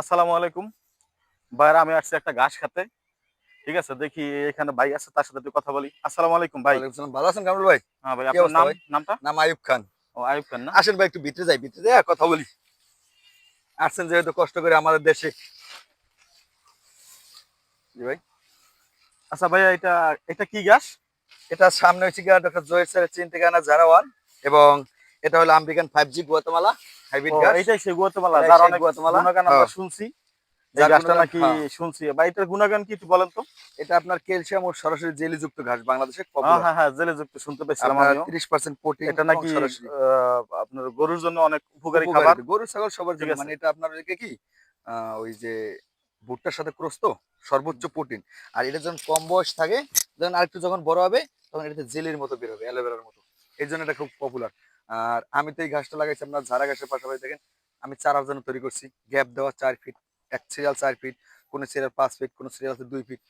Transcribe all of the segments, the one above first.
আসসালামু আলাইকুম। ভাইরা আমি আসছি একটা ঘাস খাতে। ঠিক আছে? দেখি এখানে ভাই আছে তার সাথে কথা বলি। আসসালামু আলাইকুম ভাই। ভালো আছেন কামরুল ভাই? হ্যাঁ ভাই আপনার নাম নামটা? নাম আয়ুব খান। ও আয়ুব খান না? আসেন ভাই একটু ভিতরে যাই ভিতরে যাই কথা বলি। আসছেন যেহেতু কষ্ট করে আমাদের দেশে। জি ভাই। আচ্ছা ভাইয়া এটা এটা কি ঘাস? এটা সামনে হচ্ছে গিয়ে ডক্টর জয়ের স্যারের চিন থেকে আনা জারাওয়ান এবং এটা হলো American five G Guatemala hybrid গাছ এইটাই সেই গুয়াতেমালা এটাই যার অনেক গুয়াতেমালা। গুণগান আমরা হ্যাঁ। শুনছি এই গাছটা নাকি হ্যাঁ। শুনছি? ভাই এটার গুণগান কি একটু বলেন তো। এটা আপনার ক্যালসিয়াম ও সরাসরি জেলি যুক্ত ঘাস বাংলাদেশে হ্যাঁ হ্যাঁ হ্যাঁ জেলে শুনতে পেয়েছিলাম আমিও। প্রোটিন এটা নাকি আপনার গরুর জন্য অনেক উপকারী খাবার। গরু ছাগল সবার জন্য। মানে এটা আপনার কি? ওই যে ভুট্টার সাথে ক্রস তো সর্বোচ্চ প্রোটিন আর এটা যখন কম বয়স থাকে যখন আরেকটু যখন বড় হবে তখন এটাতে জেলির মতো বেরোবে অ্যালোভেরার মতো। এই জন্য এটা খুব পপুলার আর আমি তো এই ঘাসটা লাগাইছি আপনার ঝাড়া ঘাসের পাশাপাশি দেখেন আমি চারার জন্য তৈরি করছি। গ্যাপ দেওয়া চার ফিট এক সিরিয়াল চার ফিট কোনো সিরিয়াল পাঁচ ফিট কোনো সিরিয়াল আছে দুই ফিট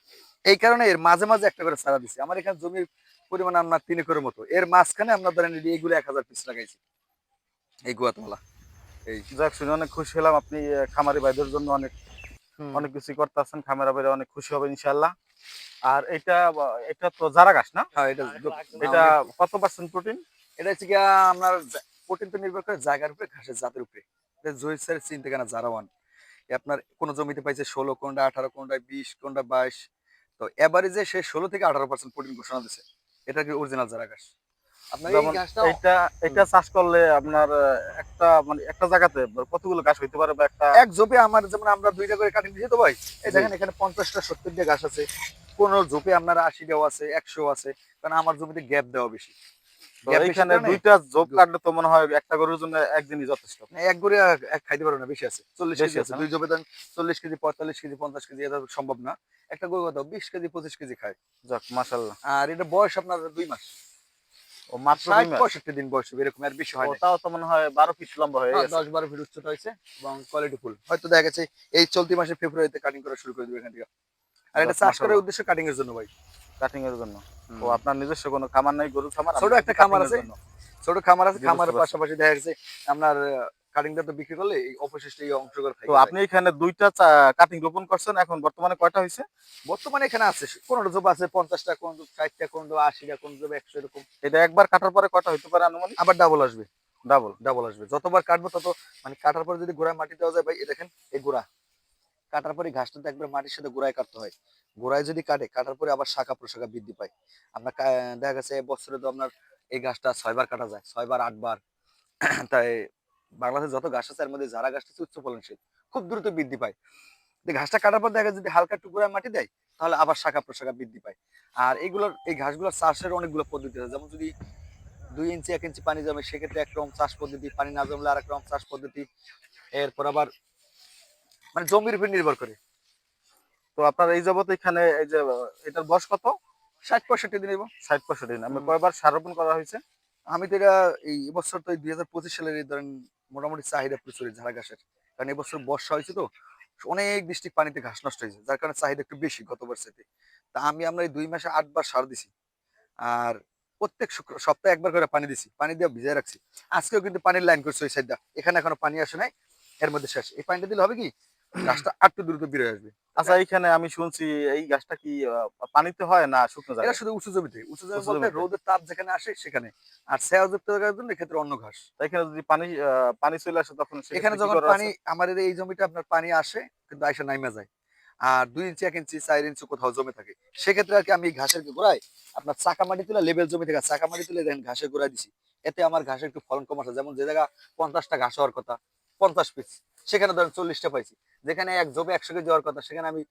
এই কারণে এর মাঝে মাঝে একটা করে চারা দিছি। আমার এখানে জমির পরিমাণ আপনার তিন একরের মতো। এর মাঝখানে আপনার ধরেন এইগুলো এক হাজার পিস লাগাইছি এই গুয়াতমালা এই যাক শুনে অনেক খুশি হলাম। আপনি খামারি ভাইদের জন্য অনেক অনেক কিছু করতে করতেছেন। খামারা ভাইরা অনেক খুশি হবে ইনশাল্লাহ আর এটা এটা তো জারা ঘাস না? হ্যাঁ এটা এটা কত পার্সেন্ট প্রোটিন এটা হচ্ছে গিয়া আপনার প্রোটিন তো নির্ভর করে জায়গার উপরে ঘাসের জাতের উপরে। জহির স্যারের কেনা? জারাওয়ান আপনার কোনো জমিতে পাইছে ষোলো কোনটা আঠারো কোনটা বিশ কোনটা বাইশ তো এভারেজে সে ষোলো থেকে আঠারো পার্সেন্ট প্রোটিন ঘোষণা দিছে। এটা কি অরিজিনাল জারা ঘাস? এটা এটা চাষ করলে আপনার একটা মানে একটা জায়গাতে কতগুলো ঘাস হইতে পারে বা একটা এক জোপে আমার যেমন আমরা দুইটা করে কাটিং দিয়েছি তো ভাই এই দেখেন এখানে পঞ্চাশটা সত্তরটা ঘাস আছে কোনো জোপে আপনার আশিটাও আছে একশো আছে কারণ আমার জমিতে গ্যাপ দেওয়া বেশি। কারণে দুইটা জব কাটলে তো মনে হয় একটা গরুর জন্য একদিনই যথেষ্ট। এক করে এক খাইতে পারো না বেশি আছে। চল্লিশ কেজি আছে দুই জবে দেন চল্লিশ কেজি পঁয়তাল্লিশ কেজি পঞ্চাশ কেজি এটা সম্ভব না। একটা গরু কত? বিশ কেজি পঁচিশ কেজি খায়। যাক মাশাল্লাহ আর এটা বয়স আপনার দুই মাস। ও মাত্র পঁয়ষট্টি দিন বয়স এরকম আর বেশি হয় তাও তো মনে হয় বারো ফিট লম্বা হয়ে হ্যাঁ, গেছে। দশ বারো ফিট উচ্চতা হয়েছে এবং কোয়ালিটি ফুল হয়তো দেখা গেছে এই চলতি মাসে ফেব্রুয়ারিতে কাটিং করা শুরু করে দেবে এখান থেকে। আর এটা চাষ করার উদ্দেশ্য কাটিং এর জন্য ভাই। কাটিং এর জন্য। ও আপনার নিজস্ব কোনো খামার নাই গরুর খামার ছোট একটা খামার আছে। ছোট খামার আছে খামারের পাশাপাশি দেখা গেছে আপনার কাটিংটা তো বিক্রি করলে এই অবশিষ্ট এই তো আপনি এখানে দুইটা কাটিং রোপণ করছেন এখন বর্তমানে কয়টা হয়েছে? বর্তমানে এখানে আছে কোনটা জব আছে পঞ্চাশটা কোন ষাটটা কোন আশিটা কোন জব একশো এরকম। এটা একবার কাটার পরে কয়টা হইতে পারে আনুমানিক? আবার ডাবল আসবে। ডাবল ডাবল আসবে। যতবার কাটবো তত মানে কাটার পরে যদি গোড়ায় মাটি দেওয়া যায় ভাই দেখেন এই গোড়া। কাটার পরে ঘাসটা তো একবার মাটির সাথে গোড়ায় কাটতে হয়। গোড়ায় যদি কাটে, কাটার পরে আবার শাখা প্রশাখা বৃদ্ধি পায়। আপনার দেখা গেছে বছরে তো আপনার এই ঘাসটা ছয়বার কাটা যায়, ছয়বার, আটবার। তাই বাংলাদেশে যত ঘাস আছে, এর মধ্যে যারা গাছটা উচ্চ ফলনশীল খুব দ্রুত বৃদ্ধি পায়। ঘাসটা কাটার পর দেখা যদি হালকা টুকরায় মাটি দেয়, তাহলে আবার শাখা প্রশাখা বৃদ্ধি পায়। আর এইগুলোর, এই ঘাসগুলোর চাষের অনেকগুলো পদ্ধতি আছে। যেমন যদি দুই ইঞ্চি, এক ইঞ্চি পানি জমে, সেক্ষেত্রে একরকম চাষ পদ্ধতি, পানি না জমলে আরেক রকম চাষ পদ্ধতি। এরপর আবার মানে জমির উপর নির্ভর করে। তো আপনার এই যাবত এখানে এই যে এটার বয়স কত? ষাট পঁয়ষট্টি দিন এবং ষাট পঁয়ষট্টি দিন। আমি হুম। কয়বার সার রোপণ করা হয়েছে। আমি তো এটা এই এবছর তো দুই হাজার পঁচিশ সালের এই ধরেন মোটামুটি চাহিদা প্রচুর ঝাড়া ঘাসের। কারণ এবছর বর্ষা হয়েছে তো অনেক বৃষ্টি পানিতে ঘাস নষ্ট হয়েছে। যার কারণে চাহিদা একটু বেশি গতবার সাথে তা আমি আমরা এই দুই মাসে আটবার সার দিছি। আর প্রত্যেক শুক্র- সপ্তাহে একবার করে পানি দিছি। পানি দিয়ে ভিজায় রাখছি। আজকেও কিন্তু পানির লাইন করছে ওই সাইডটা এখানে এখনও পানি আসে নাই। এর মধ্যে শেষ। এই পানিটা দিলে হবে কি? গাছটা আটটু দ্রুত হয়ে আসবে। আচ্ছা এইখানে আমি শুনছি এই গাছটা কি পানিতে হয় না শুকনো জায়গায়? শুধু উঁচু জমিতে উঁচু জমি বলতে জমিতে। রোদের তাপ যেখানে আসে সেখানে। আর সেয়াযুক্ত জায়গার জন্য এক্ষেত্রে অন্য ঘাস। এখানে যদি পানি পানি চলে আসে তখন এখানে যখন পানি আমাদের এই জমিটা আপনার পানি আসে কিন্তু আইসা নাইমা যায়। আর দুই ইঞ্চি এক ইঞ্চি চার ইঞ্চি কোথাও জমে থাকে। সেক্ষেত্রে আর কি আমি ঘাসের গোড়ায় আপনার চাকা মাটি তুলে লেবেল জমি থেকে চাকা মাটি তুলে দেখেন ঘাসের গোড়ায় দিছি। এতে আমার ঘাসের একটু ফলন কম আসে। যেমন যে জায়গা পঞ্চাশটা ঘাস হওয়ার কথা পঞ্চাশ পিস সেখানে ধরেন চল্লিশটা পাইছি। যেখানে এক জবে একশো কেজি হওয়ার কথা, সেখানে আমি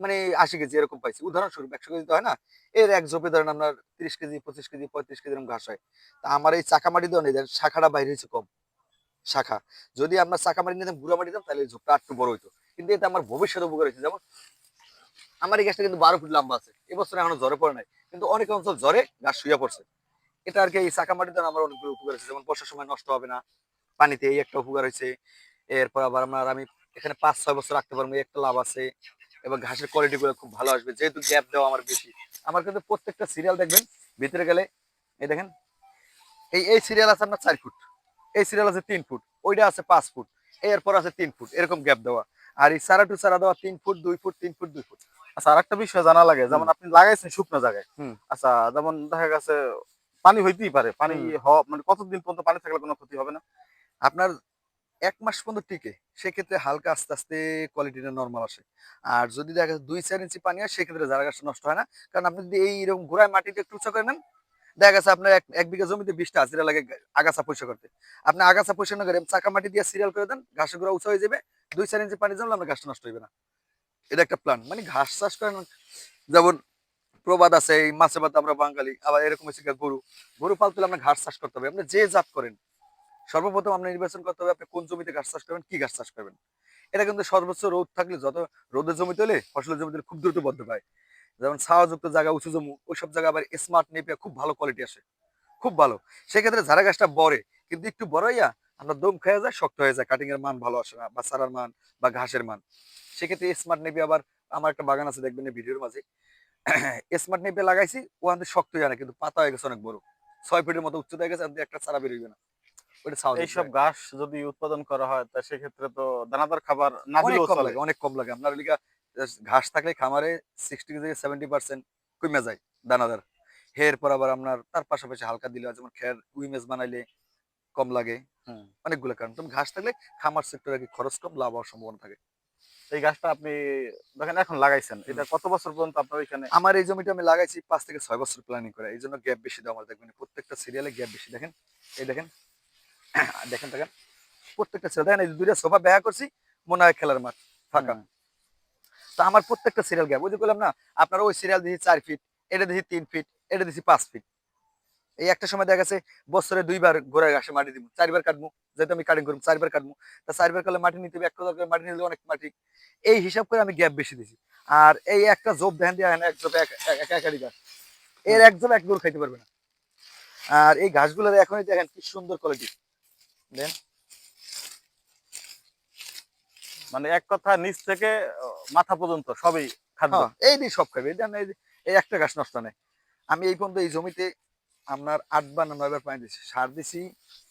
মানে আশি কেজি এরকম পাইছি। উদাহরণস্বরূপ, একশো কেজি তো হয় না? এর এক জবে ধরেন আপনার তিরিশ কেজি, পঁচিশ কেজি, পঁয়ত্রিশ কেজি এরকম ঘাস হয়। তা আমার এই চাকা মাটি দেওয়া শাখাটা বাইরে হয়েছে কম, শাখা। যদি আমরা চাকা মাটি নিতাম গুঁড়া মাটি দিতাম, তাহলে এই ঝোপটা একটু বড় হইতো। কিন্তু এতে আমার ভবিষ্যৎ উপকার হয়েছে। যেমন আমার এই গাছটা কিন্তু বারো ফুট লম্বা আছে। এবছর এখনও জ্বরে পড়ে নাই। কিন্তু অনেক অঞ্চল জ্বরে গাছ শুয়ে পড়ছে। এটা আর কি এই চাকা মাটি দ্বারা আমার অনেকগুলো উপকার হয়েছে। যেমন বর্ষার সময় নষ্ট হবে না, পানিতে এই একটা উপকার হয়েছে। এরপর আবার আমার আমি এখানে পাঁচ ছয় বছর রাখতে পারব একটা লাভ আছে। এবং ঘাসের কোয়ালিটি গুলো খুব ভালো আসবে যেহেতু গ্যাপ দেওয়া আমার বেশি। আমার কিন্তু প্রত্যেকটা সিরিয়াল দেখবেন ভিতরে গেলে এই দেখেন এই এই সিরিয়াল আছে আপনার চার ফুট এই সিরিয়াল আছে তিন ফুট ওইটা আছে পাঁচ ফুট এরপর আছে তিন ফুট এরকম গ্যাপ দেওয়া। আর এই সারা টু সারা দেওয়া তিন ফুট দুই ফুট তিন ফুট দুই ফুট। আচ্ছা আরেকটা বিষয় জানা লাগে যেমন আপনি লাগাইছেন শুকনো জায়গায় আচ্ছা যেমন দেখা গেছে পানি হইতেই পারে পানি হওয়া মানে কতদিন পর্যন্ত পানি থাকলে কোনো ক্ষতি হবে না? আপনার এক মাস পর্যন্ত টিকে, সেক্ষেত্রে হালকা আস্তে আস্তে কোয়ালিটিটা নর্মাল আসে। আর যদি দেখা যাচ্ছে দুই, চার ইঞ্চি পানি হয়, সেক্ষেত্রে জারা গাছটা নষ্ট হয় না। কারণ আপনি যদি এইরকম ঘোড়ায় মাটিতে একটু উঁচা করে নেন, দেখা গেছে আপনার এক এক বিঘা জমিতে বিশটা হাজিরা লাগে আগাছা পয়সা করতে। আপনি আগাছা পয়সা করে চাকা মাটি দিয়ে সিরিয়াল করে দেন ঘাসে গোড়া উঁচা হয়ে যাবে, দুই, চার ইঞ্চি পানি জমলে আপনার গাছটা নষ্ট হবে না। এটা একটা প্ল্যান মানে ঘাস চাষ করেন, যেমন প্রবাদ আছে, এই মাছে ভাত আমরা বাঙালি, আবার এরকম হচ্ছে গরু। গরু পালতে আপনার ঘাস চাষ করতে হবে। আপনি যে জাত করেন সর্বপ্রথম আপনি নির্বাচন করতে হবে, আপনি কোন জমিতে ঘাস চাষ করবেন, কি ঘাস চাষ করবেন? এটা কিন্তু সর্বোচ্চ রোদ থাকলে যত রোদের জমিতে হলে ফসলের জমিতে খুব দ্রুত বদ্ধ পায় যেমন ছাওয়াযুক্ত জায়গা, উঁচু জমি, ওইসব জায়গা আবার স্মার্ট নেপে খুব ভালো কোয়ালিটি আসে, খুব ভালো। সেক্ষেত্রে ঝাড়া গাছটা বড়ে, কিন্তু একটু বড় হইয়া আপনার দম খেয়ে যায়, শক্ত হয়ে যায় কাটিং এর মান ভালো আসে না, বা চারার মান, বা ঘাসের মান। সেক্ষেত্রে স্মার্ট নেপে আবার আমার একটা বাগান আছে, দেখবেন ভিডিওর মাঝে। স্মার্ট নেপে লাগাইছি ওখান থেকে শক্ত হয়ে না, কিন্তু পাতা হয়ে গেছে অনেক বড়। ছয় ফিটের মতো উচ্চতা হয়ে গেছে একটা চারা বেরোবে না। ওটা ছাওয়া এইসব ঘাস যদি উৎপাদন করা হয় তা সেক্ষেত্রে তো দানাদার খাবার না অনেক দিলেও কম চলে। লাগে অনেক কম লাগে। আপনার লিগা ঘাস থাকলে খামারে সিক্সটি থেকে সেভেন্টি পার্সেন্ট কমে যায় দানাদার। হের পর আবার আপনার তার পাশাপাশি হালকা দিলে যেমন খের উইমেজ বানাইলে কম লাগে। অনেকগুলো কারণ। তুমি ঘাস থাকলে খামার সেক্টরে খরচ কম লাভ হওয়ার সম্ভাবনা থাকে। এই গাছটা আপনি দেখেন এখন লাগাইছেন। এটা কত বছর পর্যন্ত আপনার ওইখানে? আমার এই জমিটা আমি লাগাইছি পাঁচ থেকে ছয় বছর প্ল্যানিং করে। এই জন্য গ্যাপ বেশি দেওয়া আমার দেখবেন প্রত্যেকটা সিরিয়ালে গ্যাপ বেশি। দেখেন এই দেখেন দেখেন দেখেন। প্রত্যেকটা ছেলে দেখেন এই দুইটা সোফা ব্যয় করছি মনে হয় খেলার মাঠ ফাঁকা। তো আমার প্রত্যেকটা সিরিয়াল গ্যাপ ওই যে বললাম না আপনার ওই সিরিয়াল দিয়েছি চার ফিট এটা দিয়েছি তিন ফিট এটা দিয়েছি পাঁচ ফিট এই একটা সময় দেখা গেছে বছরে দুইবার ঘোড়ায় ঘাসে মাটি দিব চারবার কাটবো যেহেতু আমি কাটিং করব চারবার কাটবো তা চারবার করলে মাটি নিতে হবে একটা দরকার মাটি নিলে অনেক মাটি। এই হিসাব করে আমি গ্যাপ বেশি দিয়েছি আর এই একটা জব ধ্যান দিয়ে এক জব এক এক- একারি গাছ। এর এক জব এক গরু খাইতে পারবে না। আর এই ঘাসগুলোর এখনই দেখেন কি সুন্দর কোয়ালিটি দেন। মানে এক কথা নিচ থেকে মাথা পর্যন্ত সবই খাদ্য। হ্যাঁ এই দিয়ে সব খাবে। এই একটা গাছ নষ্ট নেই। আমি এই পর্যন্ত এই জমিতে আপনার আটবার না নয়বার পানি দিছি সার দিছি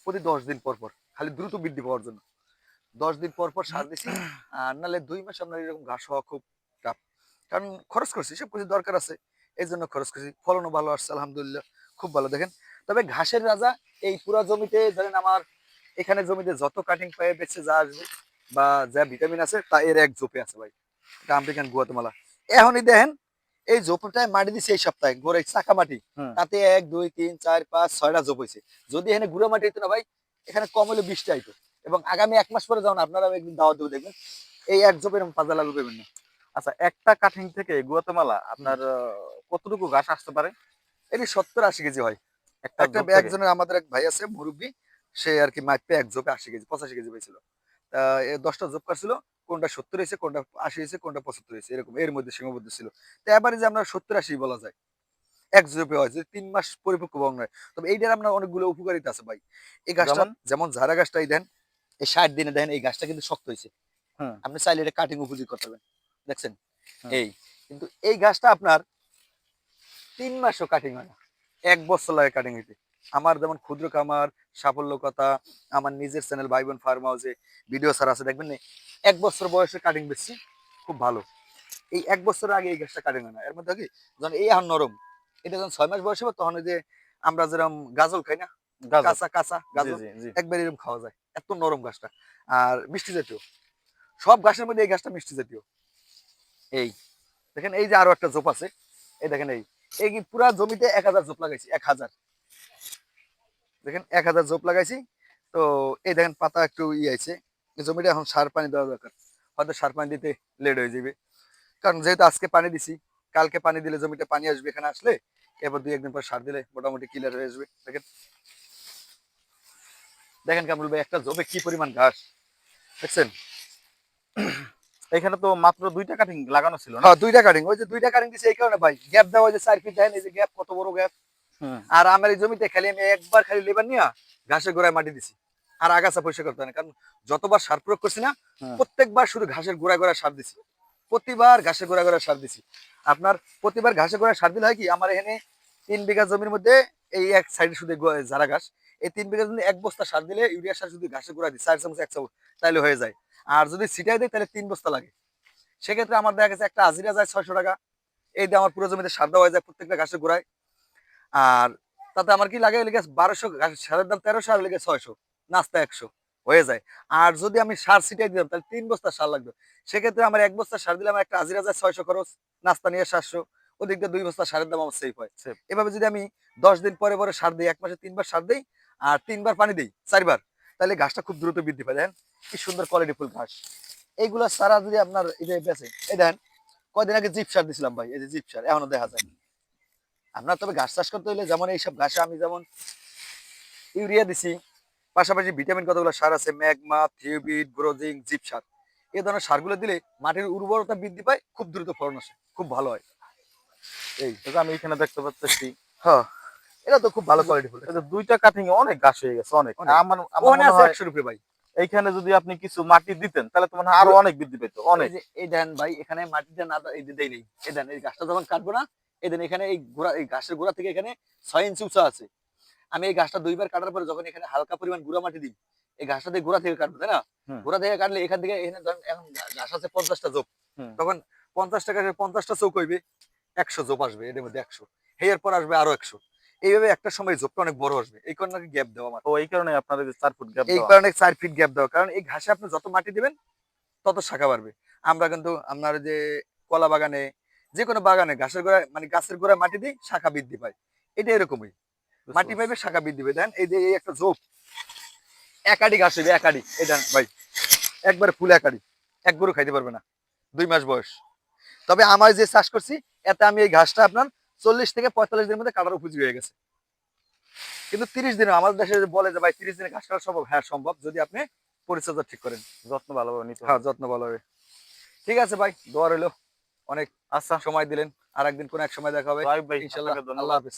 প্রতি দশ দিন পর পর, খালি দ্রুত বৃদ্ধি পাওয়ার জন্য। দশ দিন পর পর সার দিছি, আর নাহলে দুই মাস আপনার এরকম ঘাস হওয়া খুব টাফ কারণ খরচ করছি, সব কিছু দরকার আছে। এই জন্য খরচ করছি। ফলনও ভালো আসছে, আলহামদুলিল্লাহ। খুব ভালো। দেখেন, তবে ঘাসের রাজা এই পুরা জমিতে ধরেন আমার এখানে জমিতে যত কাটিং পায়ে বেঁচে যা আসবে বা যা ভিটামিন আছে তা এর এক জোপে আছে ভাই। এটা আমেরিকান গুয়াতেমালা। এখনই দেখেন এই জোপটায় মাটি দিছে এই সপ্তাহে গোড়ায় চাকা মাটি। তাতে এক দুই তিন চার পাঁচ ছয়টা জোপ হয়েছে যদি এখানে গুঁড়ো মাটি হইতো না ভাই এখানে কম হলে বিশটা হইতো এবং আগামী এক মাস পরে যখন আপনারা একদিন দাওয়াত দেবো দেখবেন এই এক জোপের পাঁচা লাগু পাবেন না। আচ্ছা একটা কাঠিং থেকে গুয়াতেমালা আপনার কতটুকু ঘাস আসতে পারে? এটি সত্তর আশি কেজি হয়। একটা একটা একজনের আমাদের এক ভাই আছে মুরব্বী। সে আর কি মাইপে এক জোপে আশি কেজি পঁচাশি কেজি পেয়েছিল। তা দশটা জোপ কাটছিল কোনটা সত্তর হয়েছে কোনটা আশি হয়েছে কোনটা পঁচাত্তর হয়েছে এরকম এর মধ্যে সীমাবদ্ধ ছিল। তো এবারে যে আমরা সত্তর আশি বলা যায় এক জোপে হয় যদি তিন মাস পরিপক্ক বং নয়। তবে এইটার আপনার অনেকগুলো উপকারিতা আছে ভাই। এই গাছটা যেমন? ঝাড়া গাছটাই দেন এই ষাট দিনে দেখেন এই গাছটা কিন্তু শক্ত হয়েছে। হুম। আপনি চাইলে এটা কাটিং উপযোগী করতে পারবেন দেখছেন? এই কিন্তু এই গাছটা আপনার তিন মাসও কাটিং হয় না। এক বছর লাগে কাটিং হইতে। আমার যেমন ক্ষুদ্র খামার সাফল্য কথা আমার নিজের চ্যানেল ভাই বোন ফার্ম হাউসে ভিডিও সার আছে দেখবেন নি? এক বছর বয়সে কাটিং বেশি খুব ভালো। এই এক বছর আগে এই গাছটা কাটিং হয় না। এর মধ্যে কি? যখন এই এখন নরম এটা যখন ছয় মাস বয়স হবে তখন যে আমরা যেরকম গাজল খাই না? কাঁচা কাঁচা গাজল। একবার এরকম খাওয়া যায়। এত নরম গাছটা। আর মিষ্টি জাতীয়। সব গাছের মধ্যে এই গাছটা মিষ্টি জাতীয়। এই। দেখেন এই যে আরও একটা জোপ আছে। এই দেখেন এই। এই পুরা জমিতে এক হাজার জোপ লাগাইছি এক হাজার। দেখেন এক হাজার জোপ লাগাইছি। তো এই দেখেন পাতা একটু ই আছে জমিটা এখন সার পানি দেওয়া দরকার। হয়তো সার পানি দিতে লেট হয়ে যাবে। কারণ যেহেতু আজকে পানি দিছি, কালকে পানি দিলে জমিতে পানি আসবে এখানে আসলে এবার দুই, একদিন পর সার দিলে মোটামুটি ক্লিয়ার হয়ে আসবে। দেখেন। দেখেন কামরুল ভাই, একটা জবে কি পরিমাণ ঘাস? দেখছেন? এখানে তো মাত্র দুইটা কাটিং লাগানো ছিল না? হ্যাঁ দুইটা কাটিং ওই যে দুইটা কাটিং দিছে এই কারণে ভাই। গ্যাপ দেওয়া যে চার ফিট দেখেন এই যে গ্যাপ কত বড় গ্যাপ। আর আমার এই জমিতে খালি আমি একবার খালি লেবার নিয়ে ঘাসের গোড়ায় মাটি দিছি। আর আগাছা পরিষ্কার করতে হয় না কারণ যতবার সার প্রয়োগ করছি না প্রত্যেকবার শুধু ঘাসের গোড়ায় গোড়ায় সার দিছি। প্রতিবার ঘাসে গোড়ায় গোড়ায় সার দিছি। আপনার প্রতিবার ঘাসে গোড়ায় সার দিলে হয় কি আমার এখানে তিন বিঘা জমির মধ্যে এই এক সাইডে শুধু জারা ঘাস এই তিন বিঘা জমি এক বস্তা সার দিলে ইউরিয়া সার শুধু ঘাসের গোড়া দিই চার চামচ এক চামচ তাইলে হয়ে যায়। আর যদি সিটাই দেয় তাহলে তিন বস্তা লাগে। সেক্ষেত্রে আমার দেখা গেছে একটা হাজিরা যায় ছয়শো টাকা। এই দিয়ে আমার পুরো জমিতে সার দেওয়া হয়ে যায় প্রত্যেকটা ঘাসের গোড়ায়। আর তাতে আমার কি লাগে? লেগে বারোশো সারের দাম তেরোশো আর লেগে ছয়শো নাস্তা একশো হয়ে যায়। আর যদি আমি সার ছিটাই দিলাম তাহলে তিন বস্তা সার লাগবে সেক্ষেত্রে আমার এক বস্তা সার দিলাম একটা হাজিরা যায় ছয়শো খরচ নাস্তা নিয়ে সাতশো ওদিক দিয়ে দুই বস্তা সারের দাম আমার সেফ হয়। এভাবে যদি আমি দশ দিন পরে পরে সার দিই এক মাসে তিনবার সার দিই আর তিনবার পানি দিই চারবার তাহলে ঘাসটা খুব দ্রুত বৃদ্ধি পায়। দেখেন কি সুন্দর কোয়ালিটি ফুল ঘাস। এইগুলা সারা যদি আপনার এই যে বেছে এই দেখেন কয়দিন আগে জিপ সার দিছিলাম ভাই এই যে জিপ সার এখনও দেখা যায়। আপনার তবে ঘাস চাষ করতে হলে যেমন এইসব ঘাসে আমি যেমন ইউরিয়া দিছি পাশাপাশি ভিটামিন কতগুলো সার আছে ম্যাগমা থিওবিট ব্রোজিং জিপ সার। এই ধরনের সারগুলো দিলে মাটির উর্বরতা বৃদ্ধি পায় খুব দ্রুত ফলন আসে খুব ভালো হয়। এই এই আমি এখানে দেখতে পাচ্ছি। হ্যাঁ এটা তো খুব ভালো কোয়ালিটি ফুল। যে দুইটা কাটিং অনেক গাছ হয়ে গেছে অনেক। আমার আমার মনে হয় একশো রুপে ভাই? এইখানে যদি আপনি কিছু মাটি দিতেন তাহলে তো হয় আরও অনেক বৃদ্ধি পেত অনেক। এই দেন ভাই এখানে মাটিতে না এই দেই নেই। এই দেন এই গাছটা যখন কাটবো না এই দেন এখানে এই গোড়া এই গাছের গোড়া থেকে এখানে ছয় ইঞ্চি উঁচা আছে। আমি এই গাছটা দুইবার কাটার পরে যখন এখানে হালকা পরিমাণ গুঁড়া মাটি দিই এই গাছটা দিয়ে গোড়া থেকে কাটবো তাই না? গোড়া থেকে কাটলে এখান থেকে এখানে এখন গাছ আছে পঞ্চাশটা জোপ তখন পঞ্চাশটা গাছের পঞ্চাশটা চৌক হইবে একশো জোপ আসবে এর মধ্যে একশো। এর পর আসবে আরও একশো। এইভাবে একটা সময় জোপটা অনেক বড় আসবে এই কারণে গ্যাপ দেওয়া আমার তো এই কারণে যে চার ফুট গ্যাপ এই কারণে চার ফিট গ্যাপ দেওয়া কারণ এই ঘাসে আপনি যত মাটি দিবেন তত শাখা বাড়বে। আমরা কিন্তু আপনার যে কলা বাগানে যে কোনো বাগানে ঘাসের গোড়ায় মানে গাছের গোড়ায় মাটি দিই শাখা বৃদ্ধি পায়। এটা এরকমই। মাটি পাইবে শাখা বৃদ্ধি পাবে দেন এই যে এই একটা ঝোপ একাডি ঘাস হইবে একাডি দেন ভাই একবারে ফুল একাডি এক গরু খাইতে পারবে না দুই মাস বয়স। তবে আমার যে চাষ করছি এতে আমি এই ঘাসটা আপনার চল্লিশ থেকে পঁয়তাল্লিশ দিনের মধ্যে কাটার উপযোগী হয়ে গেছে। কিন্তু তিরিশ দিনে আমাদের দেশে বলে যে ভাই তিরিশ দিনে ঘাস কাটা সম্ভব? হ্যাঁ সম্ভব যদি আপনি পরিচর্যা ঠিক করেন। যত্ন ভালোভাবে নিতে হ্যাঁ যত্ন ভালো হবে ঠিক আছে ভাই দোয়া রইল। অনেক আচ্ছা সময় দিলেন। আর একদিন কোন এক সময় দেখা হবে। ইনশাল্লাহ। আল্লাহ হাফিজ।